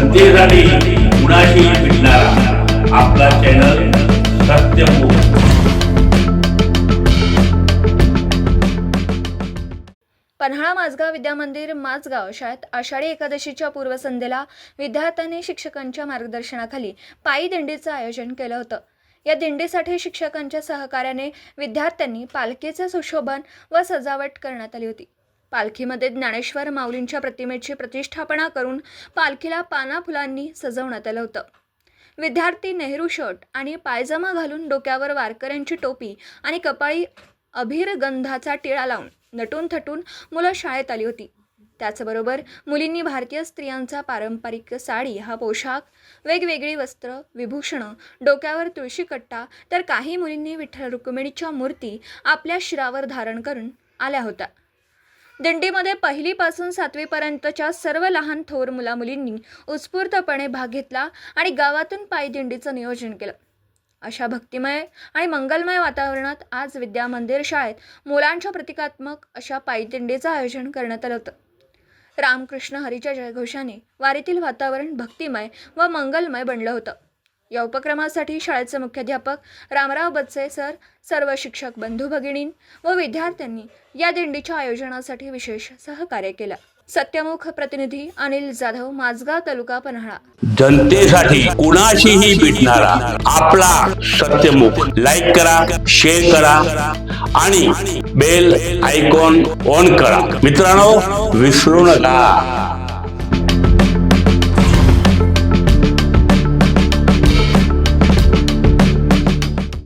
जनतेसाठी कुणाशी भेटणारा. आपला चॅनल सत्यमुख पन्हाळा माझगाव विद्यामंदिर माझगाव शाळेत आषाढी एकादशीच्या पूर्वसंध्येला विद्यार्थ्यांनी शिक्षकांच्या मार्गदर्शनाखाली पायी दिंडीचं आयोजन केलं होतं. या दिंडीसाठी शिक्षकांच्या सहकार्याने विद्यार्थ्यांनी पालखीचे सुशोभन व सजावट करण्यात आली होती. पालखीमध्ये ज्ञानेश्वर माऊलींच्या प्रतिमेची प्रतिष्ठापना करून पालखीला पाना फुलांनी सजवण्यात आलं होतं. विद्यार्थी नेहरू शर्ट आणि पायजमा घालून डोक्यावर वारकऱ्यांची टोपी आणि कपाळी अभिर गंधाचा टिळा लावून नटून थटून मुलं शाळेत आली होती. त्याचबरोबर मुलींनी भारतीय स्त्रियांचा पारंपरिक साडी हा पोशाख वेगवेगळी वस्त्र विभूषणं डोक्यावर तुळशी कट्टा तर काही मुलींनी विठ्ठल रुक्मिणीच्या मूर्ती आपल्या शिरावर धारण करून आल्या होत्या. दिंडीमध्ये पहिलीपासून सातवीपर्यंतच्या सर्व लहान थोर मुलामुलींनी उत्स्फूर्तपणे भाग घेतला आणि गावातून पायी दिंडीचं नियोजन केलं. अशा भक्तिमय आणि मंगलमय वातावरणात आज विद्या मंदिर शाळेत मुलांच्या प्रतिकात्मक अशा पायी दिंडीचं आयोजन करण्यात आलं होतं. रामकृष्ण हरीच्या जयघोषाने वारीतील वातावरण भक्तिमय व मंगलमय बनलं होतं. या उपक्रमासाठी शाळेचे मुख्याध्यापक रामराव बत्से सर सर्व शिक्षक बंधू भगिनी व विद्यार्थ्यांनी या दिंडीच्या आयोजनासाठी विशेष सहकार्य केलं. सत्यमुख प्रतिनिधी अनिल जाधव माझगाव तालुका पन्हाळा. जनतेसाठी कुणाशीही भेटणारा आपला सत्यमुख. लाईक करा शेअर करा आणि बेल आयकॉन ऑन करा. मित्रांनो विसरू नका.